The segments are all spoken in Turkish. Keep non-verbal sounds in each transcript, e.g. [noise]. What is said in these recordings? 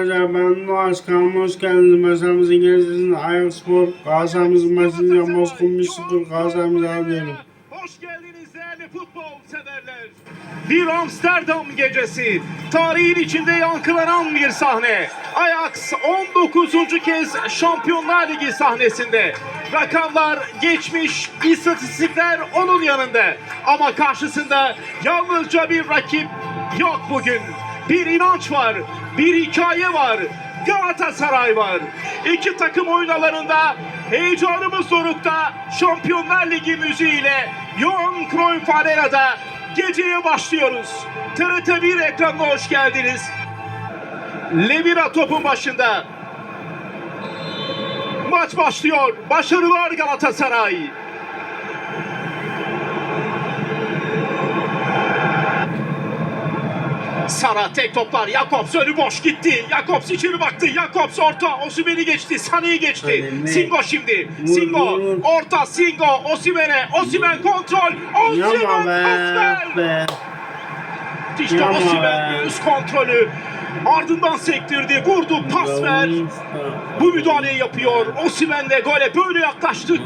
arkadaşlar ben Doğaç kanalıma hoş geldiniz. Maçlarımızın gerisinde Ayak Spor, Galatasaray'ımızın maçında Moskova 1-0 Galatasaray'ımızı alıyorum. Hoş geldiniz değerli futbol severler. Bir Amsterdam gecesi. Tarihin içinde yankılanan bir sahne. Ajax 19. kez Şampiyonlar Ligi sahnesinde. Rakamlar geçmiş, istatistikler onun yanında. Ama karşısında yalnızca bir rakip yok bugün. Bir inanç var, bir hikaye var. Galatasaray var. İki takım oynalarında heyecanımız dorukta Şampiyonlar Ligi müziğiyle Johan Cruyff Arena'da geceye başlıyoruz. TRT 1 ekranına hoş geldiniz. Lemina topun başında. Maç başlıyor. Başarılar Galatasaray. Sara tek toplar. Jakobs önü boş gitti. Jakobs içeri baktı. Jakobs orta. Osimhen'i geçti. Sane'yi geçti. Ay, ne? Singo şimdi. Vur, Singo. vur. Orta Singo. Osimhen'e. Osimhen kontrol. Be. pas ver. be. İşte Yapma Osimhen be. üst kontrolü. Ardından sektirdi. Vurdu. Pas ver. Bu müdahaleyi yapıyor. Osimhen'le gole böyle yaklaştık.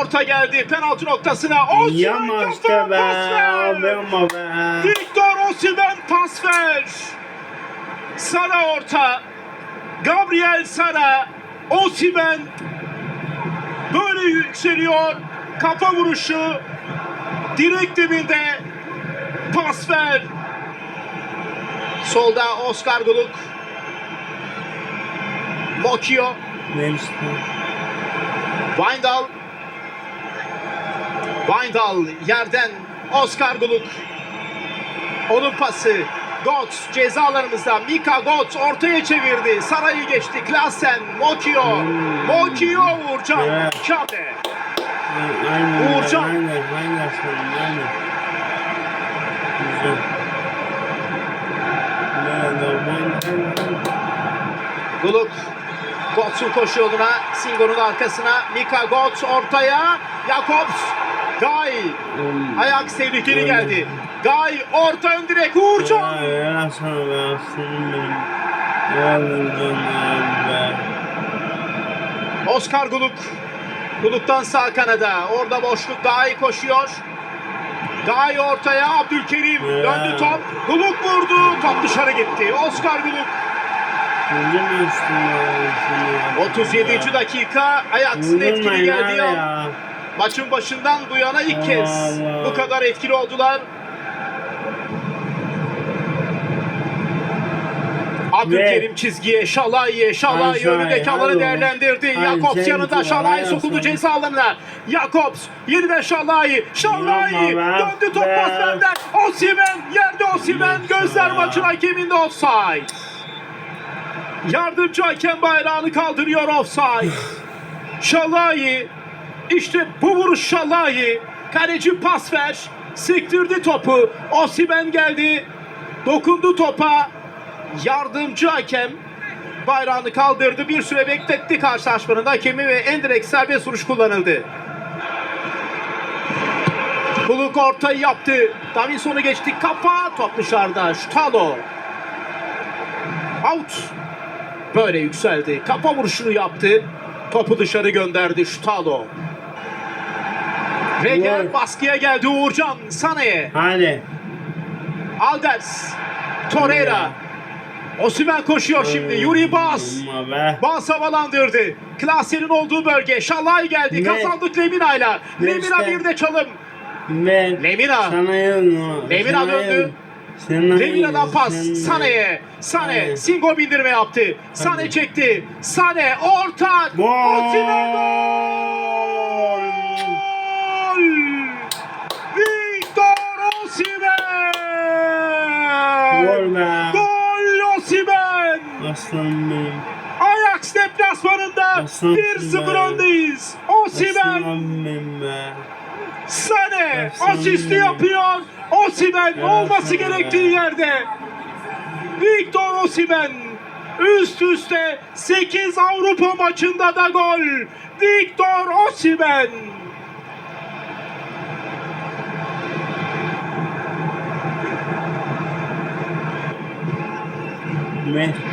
Orta geldi penaltı noktasına. Osimhen Yama işte kafa be. pas ver. Be. Victor Osimhen pas ver. Sara orta. Gabriel Sara. Osimhen böyle yükseliyor. Kafa vuruşu. Direkt dibinde. Pas ver. Solda Oscar Guluk. Mokio. Neymiş Weindal. Weindal yerden Oscar Guluk. Onun pası. Götz cezalarımızda. Mika Götz ortaya çevirdi. Saray'ı geçti. Klasen. Mokio. Mokio Uğurcan. Evet. Kabe. Aynen. Uğurcan. Aynen. Aynen. Aynen. Güzel. Guluk. Koşu yoluna. Singo'nun arkasına. Mika Götz ortaya. Jakobs. Gay. Ajax tehlikeli geldi. Gay orta ön direk. Uğurcan. Oscar Guluk. Guluk'tan sağ kanada. Orada boşluk iyi koşuyor. İyi ortaya Abdülkerim. Döndü top. Guluk vurdu. Top dışarı gitti. Oscar Guluk. Vurdun üstüne ya. 37. dakika. Ajax'ın etkili geldiği ya. an. Maçın başından bu yana ilk kez bu kadar etkili oldular. Abdülkerim çizgiye, Şalay'ye, Şalay Ay, Şalay, önündeki alanı değerlendirdi. Jakobs yanında, Şalay sokuldu ceza alanına. Jakobs yeniden Şalay, Şalay döndü top pas benden. Osimhen, yerde Osimhen, gözler maçın hakeminde offside. Yardımcı hakem bayrağını kaldırıyor offside. [sighs] Şalayi işte bu vuruş Şalayi kaleci pas ver sektirdi topu Osimhen geldi dokundu topa yardımcı hakem bayrağını kaldırdı bir süre bekletti karşılaşmanın hakemi ve en direkt serbest vuruş kullanıldı. Kuluk ortayı yaptı. Davinson'u geçti. Kafa top dışarıda. Ştalo. Out. Böyle yükseldi. Kafa vuruşunu yaptı. Topu dışarı gönderdi Ştalo. Regen Gol. baskıya geldi Uğurcan. Sane'ye. Hadi. Alders. Torreira. Osimhen koşuyor şimdi. Yuri Bas. Bas havalandırdı. Klasenin olduğu bölge. Şalay geldi. Ne? Kazandık Lemina'yla. Lemina bir de çalım. Ben Lemina. Lemina döndü. Lemina'dan pas Sane'ye. Sane Sane. Singo bindirme yaptı. Sane Hadi. çekti. Sane orta. Osimhen gol. Victor Osimhen. Gol be. Gol Aslanım benim. Ajax deplasmanında Aslan 1-0 be. öndeyiz. Be. Sane Aslan asisti yapıyor. Osimhen Evet, olması gerektiği yerde. Victor Osimhen üst üste 8 Avrupa maçında da gol. Victor Osimhen. Me.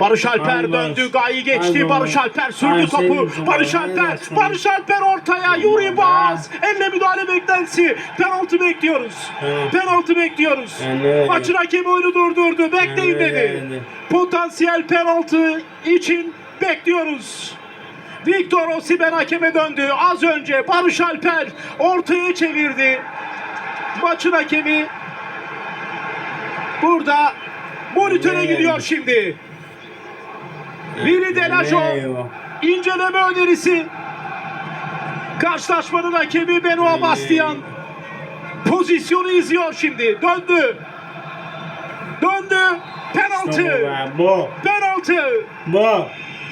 Barış Alper döndü. Gayi geçti. Barış. Alper sürdü topu. Barış Alper. Barış. Alper ortaya. Yuri Baz. Elle müdahale beklentisi. Penaltı bekliyoruz. Penaltı bekliyoruz. Maçın hakemi oyunu durdurdu. Bekleyin dedi. Potansiyel penaltı için bekliyoruz. Victor Osimhen hakeme döndü. Az önce Barış Alper ortaya çevirdi. Maçın hakemi burada monitöre gidiyor şimdi. Vili Eyvah. inceleme önerisi. Karşılaşmanın hakemi Benoit Bastian pozisyonu izliyor şimdi. Döndü. Döndü. Penaltı. Penaltı.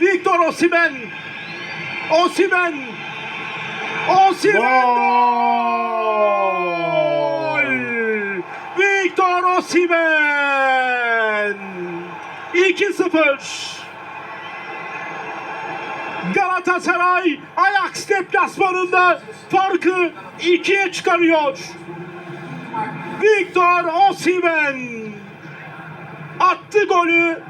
Victor Osimhen. Osimhen. Osimhen gol. Victor Osimhen. 2-0. Galatasaray Ajax deplasmanında farkı ikiye çıkarıyor. Victor Osimhen attı golü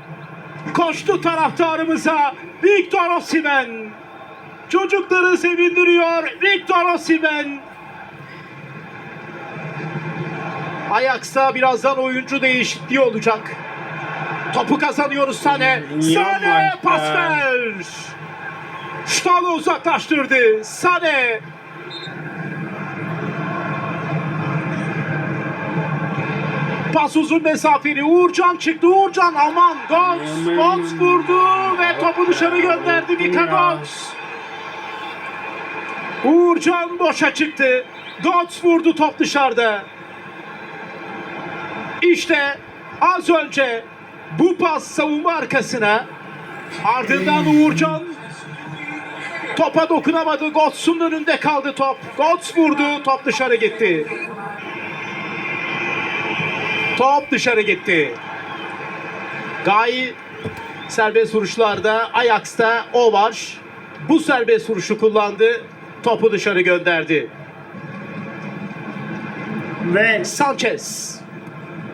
koştu taraftarımıza Victor Osimhen. Çocukları sevindiriyor Victor Osimhen. Ajax'ta birazdan oyuncu değişikliği olacak. Topu kazanıyoruz Sane. Sane pas ya. ver. Ştalı uzaklaştırdı. Sane. Pas uzun mesafeli. Uğurcan çıktı. Uğurcan aman. Gons. Gons vurdu ve topu dışarı gönderdi Mika. Gons. Uğurcan boşa çıktı. Gons vurdu top dışarıda. İşte az önce bu pas savunma arkasına ardından Uğurcan topa dokunamadı. Gots'un önünde kaldı top. Gots vurdu. Top dışarı gitti. Top dışarı gitti. Gayi serbest vuruşlarda Ajax'ta o var. Bu serbest vuruşu kullandı. Topu dışarı gönderdi. Ve Sanchez.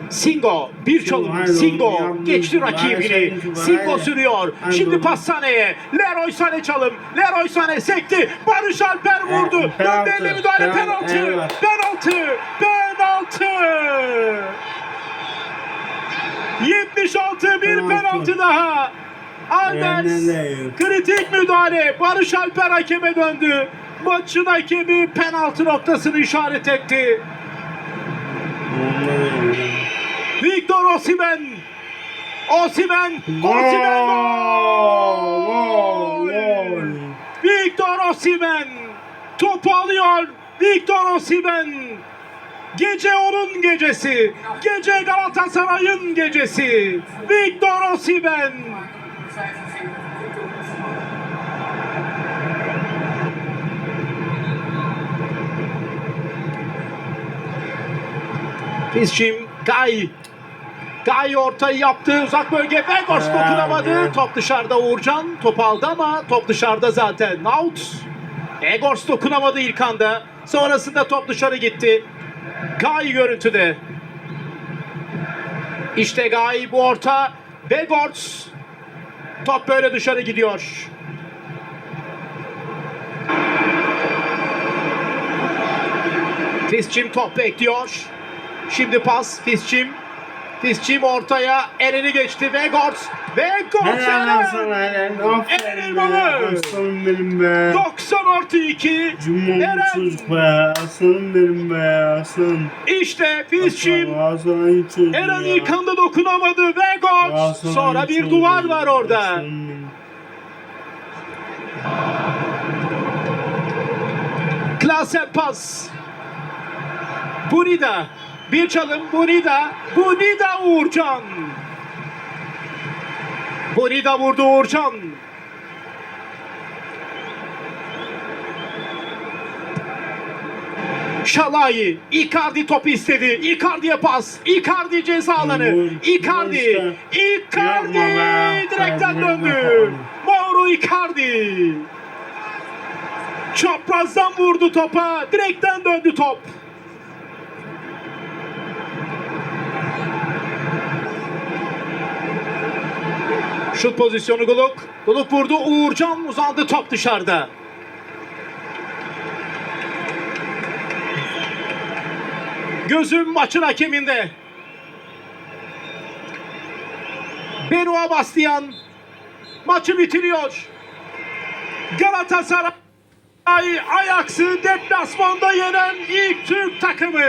Singo bir çalım. Singo geçti rakibini. Singo sürüyor. Şimdi pas Sané'ye. Leroy Sané çalım. Leroy Sané sekti. Barış Alper vurdu. Evet, penaltı, Gönderdi müdahale penaltı, penaltı. Penaltı. Penaltı. 76 bir Penaltı. daha. Yenildi. kritik müdahale. Barış Alper hakeme döndü. Maçın hakemi penaltı noktasını işaret etti. Victor Osimhen. Osimhen. Gol! Osimhen Gol! gol. Gol! Victor Osimhen. Topu alıyor. Victor Osimhen. Gece onun gecesi. Gece Galatasaray'ın gecesi. Victor Osimhen. Fizcim Gay. Gay ortayı yaptı. Uzak bölge. Abi. dokunamadı. Top dışarıda Uğurcan. Top aldı ama top dışarıda zaten. Out. Egors dokunamadı ilk anda. Sonrasında top dışarı gitti. Gay görüntüde. İşte Gay bu orta. Vegors. Top böyle dışarı gidiyor. Fisçim top bekliyor. Şimdi pas Fisçim. Fisçim ortaya elini geçti Vegors. Vegors Helal Eren. lan sana helal. Eren. Aslanım benim be. 90 artı 2. Cumhurlu Eren. çocuk be. Aslanım benim be. Aslan. İşte Fisçim. Aslan çocuk Eren ya. ilk anda dokunamadı. Vegors. Aslan Sonra bir çocuk. duvar var orada. Benim. Klasen pas. Bunida. Bir çalım Bunida. Bunida Uğurcan. Bunida vurdu Uğurcan. Şalai. Icardi topu istedi. Icardi'ye pas. Icardi ceza alanı. Icardi. Icardi direkten döndü. Mauro Icardi. Çaprazdan vurdu topa. Direkten döndü top. Şut pozisyonu Guluk. Guluk vurdu. Uğurcan uzandı top dışarıda. Gözüm maçın hakeminde. Benoît Bastian maçı bitiriyor. Galatasaray Ajax'ı deplasmanda yenen ilk Türk takımı.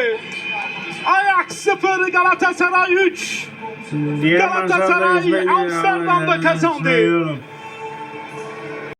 Ajax 0 Galatasaray 3. Galatasaray. Amsterdam'da kazandı.